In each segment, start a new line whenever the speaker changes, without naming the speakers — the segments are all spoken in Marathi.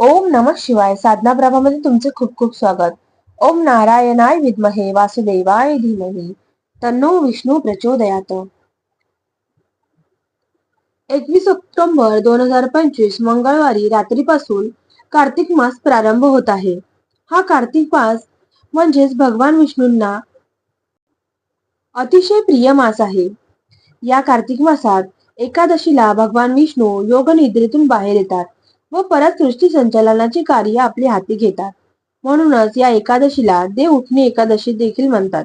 ओम नमः शिवाय साधना प्रभामध्ये तुमचे खूप खूप स्वागत. ओम नारायणाय विद्महे वासुदेवाय धीमहि. तन्नो विष्णू प्रचोदयात. एकवीस ऑक्टोबर दोन हजार पंचवीस मंगळवारी रात्रीपासून कार्तिक मास प्रारंभ होत आहे. हा कार्तिक मास म्हणजेच भगवान विष्णूंना अतिशय प्रिय मास आहे. या कार्तिक मासात एकादशीला भगवान विष्णू योग निद्रेतून बाहेर येतात. व परत सृष्टी संचालनाची कार्य आपले हाती घेतात. म्हणूनच या एकादशीला देव उठणे एकादशी देखील म्हणतात.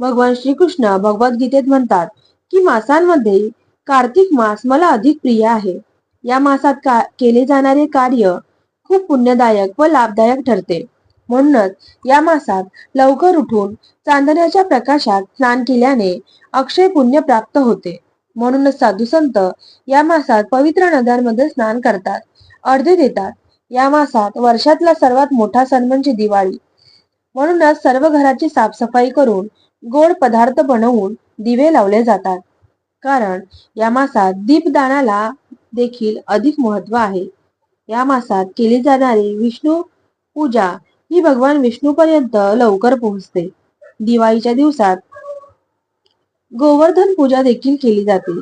भगवान श्रीकृष्ण भगवद्गीतेत म्हणतात की मासांमध्ये कार्तिक मास मला अधिक प्रिय आहे. या मासात का केले जाणारे कार्य खूप पुण्यदायक व लाभदायक ठरते. म्हणूनच या मासात लवकर उठून चांदण्याच्या प्रकाशात स्नान केल्याने अक्षय पुण्य प्राप्त होते. म्हणूनच साधू संत या मासात पवित्र नद्यांमध्ये स्नान करतात. अर्धे देतात. या मासात वर्षातला सर्वात मोठा सण म्हणजे दिवाळी. म्हणूनच सर्व घराची साफसफाई करून गोड पदार्थ बनवून दिवे लावले जातात. कारण या मासात दीपदानाला देखील अधिक महत्त्व आहे. या मासात केली जाणारी विष्णू पूजा ही भगवान विष्णू पर्यंत लवकर पोहोचते. दिवाळीच्या दिवसात गोवर्धन पूजा देखील केली जाते.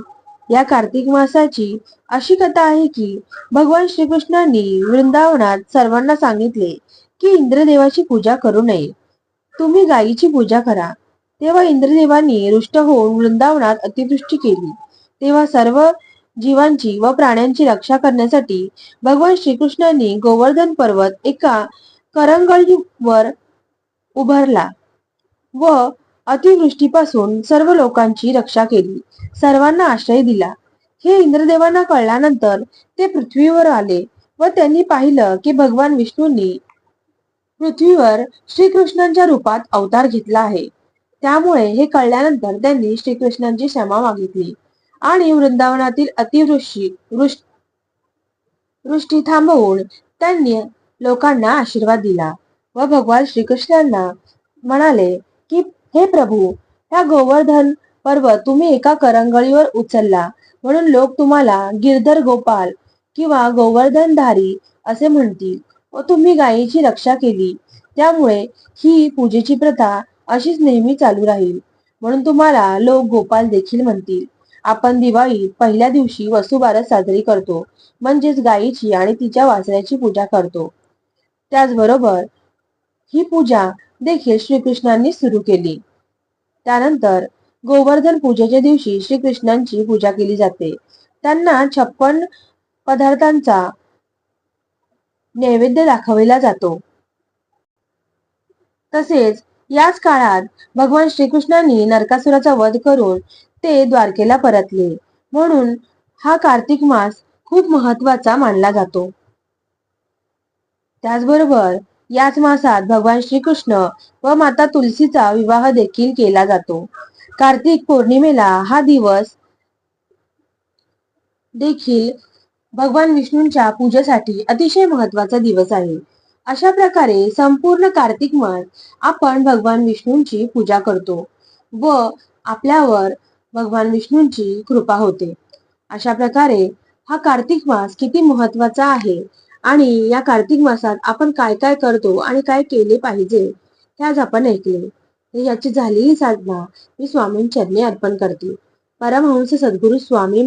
या कार्तिक मासाची अशी कथा आहे की भगवान श्रीकृष्णांनी वृंदावनात सर्वांना सांगितले की इंद्रदेवाची पूजा करू नये. तुम्ही गायीची पूजा करा. तेव्हा इंद्रदेवांनी रुष्ट होऊन वृंदावनात अतिवृष्टी केली. तेव्हा सर्व जीवांची व प्राण्यांची रक्षा करण्यासाठी भगवान श्रीकृष्णांनी गोवर्धन पर्वत एका करंगळीवर उभारला व अतिवृष्टीपासून सर्व लोकांची रक्षा केली. सर्वांना आश्रय दिला. हे इंद्रदेवांना कळल्यानंतर ते पृथ्वीवर आले व त्यांनी पाहिलं की भगवान विष्णूंनी पृथ्वीवर श्रीकृष्णांच्या रूपात अवतार घेतला आहे. त्यामुळे हे कळल्यानंतर त्यांनी श्रीकृष्णांची क्षमा मागितली आणि वृंदावनातील अतिवृष्टी वृष्टी थांबवून त्यांनी लोकांना आशीर्वाद दिला व भगवान श्रीकृष्णांना म्हणाले की हे प्रभू ह्या गोवर्धन पर्वत तुम्ही एका करंगळीवर उचलला. म्हणून लोक तुम्हाला गिरधर गोपाल किंवा गोवर्धनधारी असे म्हणतील व तुम्ही गायीची रक्षा केली. त्यामुळे ही पूजेची प्रथा अशीच नेहमी चालू राहील. म्हणून तुम्हाला लोक गोपाल देखील म्हणतील. आपण दिवाळीत पहिल्या दिवशी वसुबारस साजरी करतो म्हणजेच गायीची आणि तिच्या वासऱ्याची पूजा करतो. त्याचबरोबर ही पूजा देखील श्रीकृष्णांनी सुरू केली. त्यानंतर गोवर्धन पूजेच्या दिवशी श्रीकृष्णांची पूजा केली जाते. त्यांना छप्पन पदार्थांचा नैवेद्य दाखविला जातो. तसेच याच काळात भगवान श्रीकृष्णांनी नरकासुराचा वध करून ते द्वारकेला परतले. म्हणून हा कार्तिक मास खूप महत्त्वाचा मानला जातो. त्याचबरोबर याच मासात भगवान श्रीकृष्ण व माता तुलसीचा विवाह देखील केला जातो. कार्तिक पौर्णिमेला हा दिवस देखील भगवान विष्णूंच्या पूजेसाठी अतिशय महत्त्वाचा दिवस आहे. अशा प्रकारे संपूर्ण कार्तिक मास आपण भगवान विष्णूंची पूजा करतो व आपल्यावर भगवान विष्णूंची कृपा होते. अशा प्रकारे हा कार्तिक मास किती महत्त्वाचा आहे आणि या कार्तिक मासात आपण काय काय करतो आणि काय केले पाहिजे हे आज आपण ऐकले याची झालेली साधना मी स्वामींचरणी अर्पण करते. परमहंस सद्गुरू स्वामी